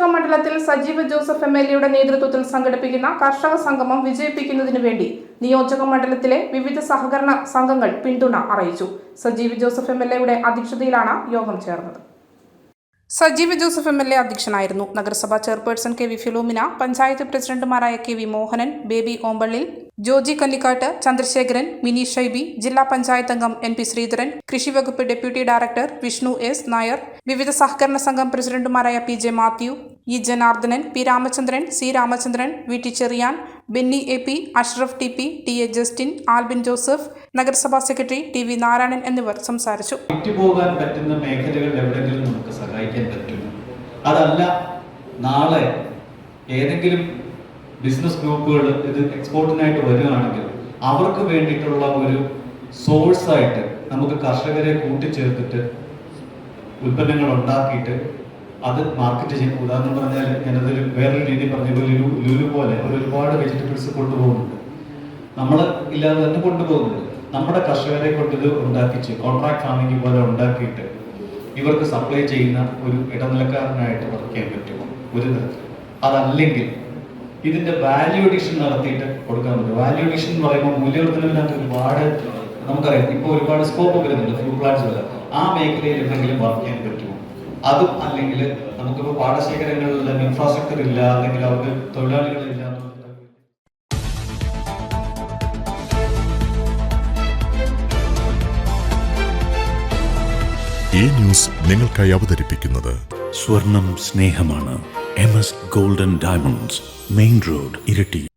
നിയോജക മണ്ഡലത്തിൽ Sajeev Joseph M L എയുടെ നേതൃത്വത്തിൽ സംഘടിപ്പിക്കുന്ന കർഷക സംഗമം വിജയിപ്പിക്കുന്നതിന് വേണ്ടി നിയോജക മണ്ഡലത്തിലെ വിവിധ സഹകരണ സംഘങ്ങൾ പിന്തുണ അറിയിച്ചു. സജീവ് ജോസഫ് എം എൽ എയുടെ അധ്യക്ഷതയിലാണ് യോഗം ചേർന്നത്. Sajeev Joseph M L A അധ്യക്ഷനായിരുന്നു. നഗരസഭാ chairperson K V Philomina panchayat പ്രസിഡന്റുമാരായ കെ വി മോഹനൻ ബേബി ഓമ്പള്ളിൽ ജോജി കല്ലിക്കാട്ട് ചന്ദ്രശേഖരൻ മിനി ഷൈബി ജില്ലാ പഞ്ചായത്ത് അംഗം എൻ പി ശ്രീധരൻ കൃഷി വകുപ്പ് deputy director Vishnu S Nair വിവിധ സഹകരണ സംഘം പ്രസിഡന്റുമാരായ P J Mathew E Janardhanan P Ramachandran C Ramachandran V T Cherian Benny A P Ashraf T P T A Justin Albin Joseph നഗരസഭാ secretary T V Narayanan എന്നിവർ സംസാരിച്ചു. പോകാൻ പറ്റുന്ന മേഖലകളിൽ എവിടെയെങ്കിലും നമുക്ക് സഹായിക്കാൻ പറ്റും അതല്ല നാളെ ഏതെങ്കിലും ബിസിനസ് ഗ്രൂപ്പുകൾ ഇത് എക്സ്പോർട്ടിനായിട്ട് വരികയാണെങ്കിൽ അവർക്ക് വേണ്ടിയിട്ടുള്ള ഒരു സോഴ്സായിട്ട് നമുക്ക് കർഷകരെ കൂട്ടിച്ചേർത്തിട്ട് ഉൽപ്പന്നങ്ങൾ ഉണ്ടാക്കിയിട്ട് അത് മാർക്കറ്റ് ചെയ്യും ഉദാഹരണം പറഞ്ഞാൽ ഞാനതൊരു വേറൊരു രീതി പറഞ്ഞ പോലെ ലുലു ലുലു പോലെ ഒരുപാട് വെജിറ്റബിൾസ് കൊണ്ടുപോകുന്നുണ്ട്. നമ്മൾ ഇല്ലാതെ തന്നെ കൊണ്ടുപോകുന്നുണ്ട്. നമ്മുടെ കർഷകരെ കൊണ്ട് ഇത് ഉണ്ടാക്കിച്ച് കോൺട്രാക്ട് ഫാമിംഗ് പോലെ ഉണ്ടാക്കിയിട്ട് ഇവർക്ക് സപ്ലൈ ചെയ്യുന്ന ഒരു ഇടനിലക്കാരനായിട്ട് വർക്ക് ചെയ്യാൻ പറ്റുമോ? ഒരു തരത്തിൽ. അതല്ലെങ്കിൽ ഇതിന്റെ വാല്യൂ അഡീഷൻ നടത്തിയിട്ട് കൊടുക്കാൻ പറ്റും വാല്യൂ അഡീഷൻ എന്ന് പറയുമ്പോൾ മൂല്യവർദ്ധനവിനകത്ത് ഒരുപാട് നമുക്കറിയാം. ഇപ്പോൾ ഒരുപാട് സ്കോപ്പ് വരുന്നുണ്ട്. ഫ്രൂ പ്ലാന്റ്സ് വരെ ആ മേഖലയിൽ എന്തെങ്കിലും വർക്ക് ചെയ്യാൻ പറ്റുമോ? അതും അല്ലെങ്കിൽ നമുക്കിപ്പോൾ പാടശേഖരങ്ങളിൽ ഇൻഫ്രാസ്ട്രക്ചർ ഇല്ല അല്ലെങ്കിൽ അവർക്ക് തൊഴിലാളികളില്ല ഈ ന്യൂസ് നിങ്ങൾക്കായി അവതരിപ്പിക്കുന്നത് സ്വർണം സ്നേഹമാണ്. M S golden diamonds main road Iritty.